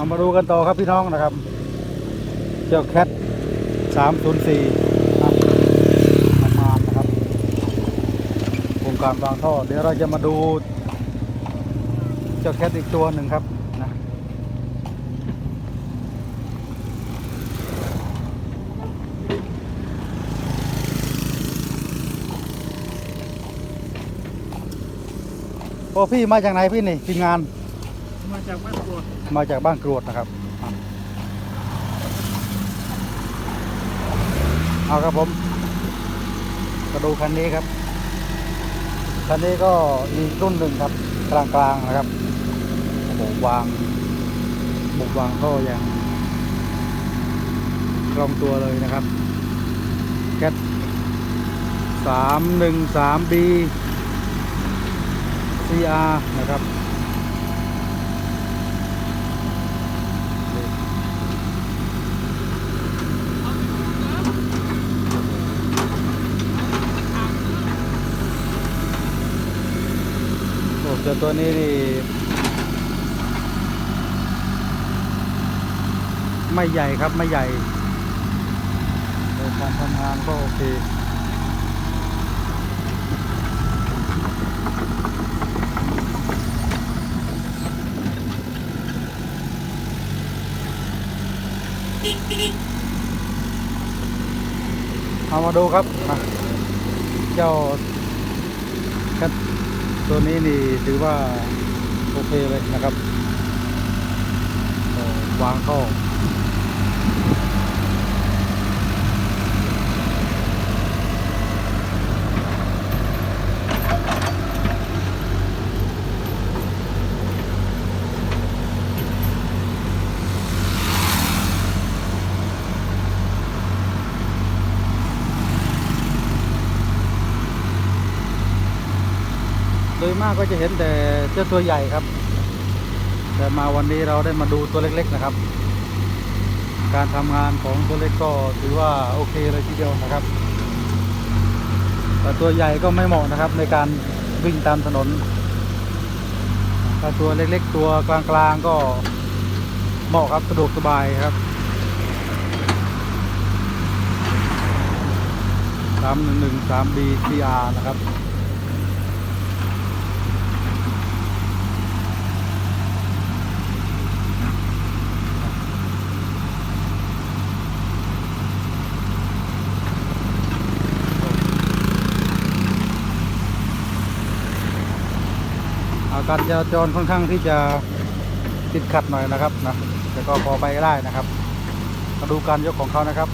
เอามาดูกันต่อครับพี่น้องนะครับ เจ้าแคทสามศูนย์สี่ประมาณนะครับโครงการวางท่อ เดี๋ยวเราจะมาดู เจ้าแคทอีกตัวหนึ่งครับนะโอ้พี่มาจากไหนพี่นี่ทีมงาน มาจากบ้านกรวดมาจากบ้านกรวดนะครับเอาครับผมมาดูคันนี้ครับคันนี้ก็อีกรุ่นหนึ่งครับกลางๆนะครับโอ้โหวางบุกวางก็ยังคล่องตัวเลยนะครับแคทสามหนึ่งสามบี CR นะครับ โอ้เจ้าตัวนี้นี่ไม่ใหญ่ครับไม่ใหญ่แต่การทำงานก็โอเคเอามาดูครับ เจ้า ตัวนี้นี่ถือว่า โอเคเลยนะครับวางเข้า มากก็จะเห็นแต่เจ้าตัวใหญ่ครับ แต่มาวันนี้เราได้มาดูตัวเล็กๆนะครับ การทำงานของตัวเล็กก็ถือว่าโอเคเลยทีเดียวนะครับ แต่ตัวใหญ่ก็ไม่เหมาะนะครับในการวิ่งตามถนน ถ้าตัวเล็กๆ ตัวกลางๆก็เหมาะครับสะดวกสบายครับสามหนึ่งหนึ่งสาม B C R นะครับ การจราจรค่อนข้างที่จะติดขัดหน่อยนะครับนะแต่ก็พอไปได้นะครับมาดูการยกของเขานะครับ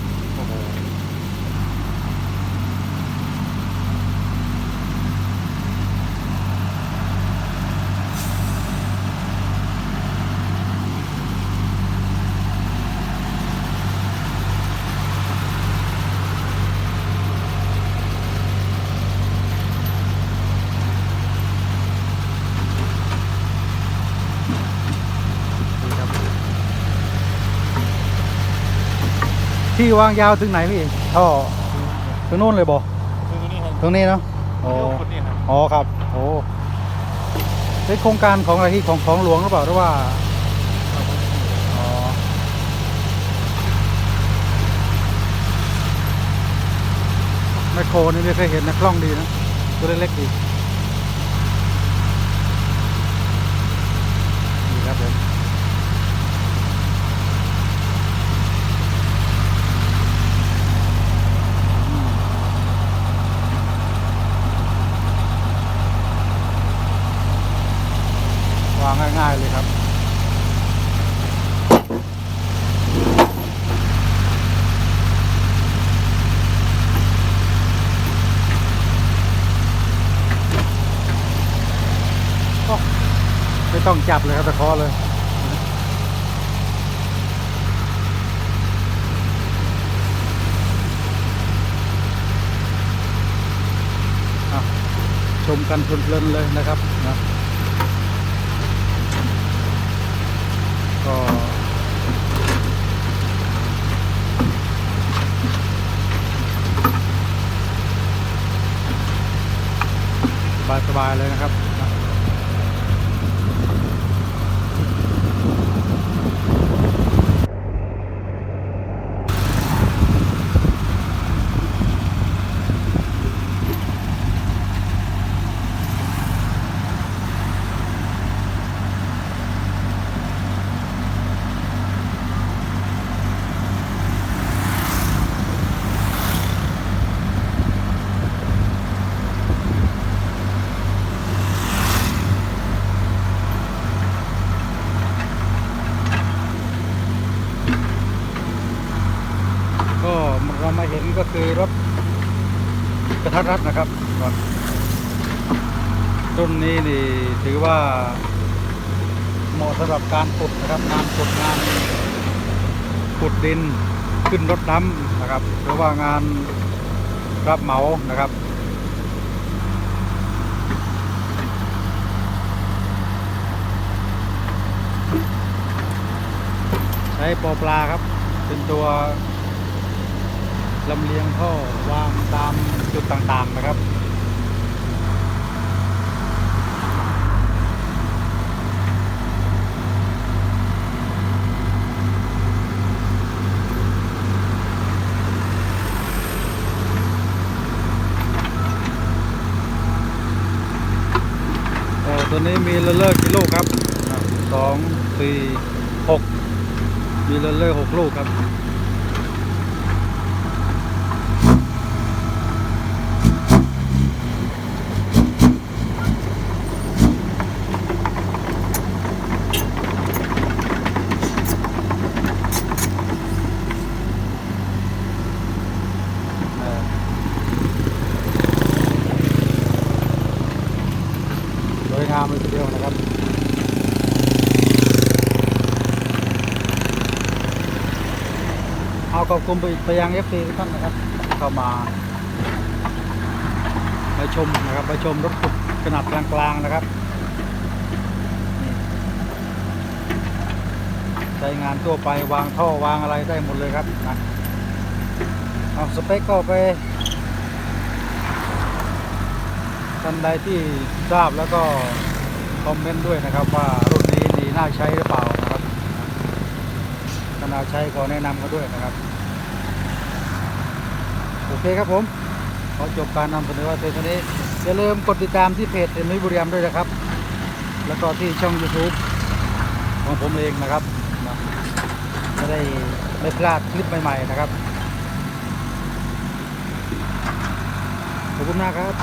ที่วางยาวถึงไหนพี่ท่อถึงนู่นเลยบ่คือนี่ครับตรงนี้เนาะโอ้โอ้คนนี้ครับอ๋อครับโอ้เป็นโครงการของอะไรที่ของของหลวงหรือเปล่าหรือว่าอ๋อแมคโครนี่ไม่เคยเห็นนะกล้องดีนะตัวเล็กๆดีนี่ครับผมอืมวา งง่ายๆเลยครับ ไม่ต้องจับเลยครับตะคอเลยชมกันเพลินๆเลยนะครับนะก็ส บายเลยนะครับนะ มาเห็น ก็คือรถกระทัดรัดนะครับก่อนรุ่นนี้นี่ถือว่าเหมาะสำหรับการขุดนะครับงานขุดงานขุดดินขึ้นรถน้ำนะครับ หรือว่างานรับเหมานะครับใช้ปอปลาครับ เป็นตัว ลำเลียงท่อวางตามจุดต่างๆนะครับโอ้ตัวนี้มีเลเลอร์กี่ลูกครับอะสองสี่หกมีเลเลอร์หกลูกครับ วยงามเลยทีเดียวนะครับเอาขอบคุณไปยัง FC ทุกท่านนะครับ เข้ามาไปชมนะครับไปชมรถขุดขนาดกลางๆนะครับใช้งานทั่วไปวางท่อวางอะไรได้หมดเลยครับนะเอาสเปคก็ไป ท่านใดที่ทราบแล้วก็คอมเมนต์ด้วยนะครับ ว่ารุ่นนี้นี่น่าใช้หรือเปล่านะครับถ้าน่าใช้ก็แนะนำเขาด้วยนะครับ โอเคครับผมขอจบการนำเสนอว่าเท่านี้อย่าลืมกดติดตามที่เพจเอ็มวิบุรีรัมด้วยนะครับ แล้วก็ที่ช่อง YouTube ของผมเองนะครับจะได้ไม่พลาดคลิปใหม่ๆนะครับ ขอบคุณมากครับ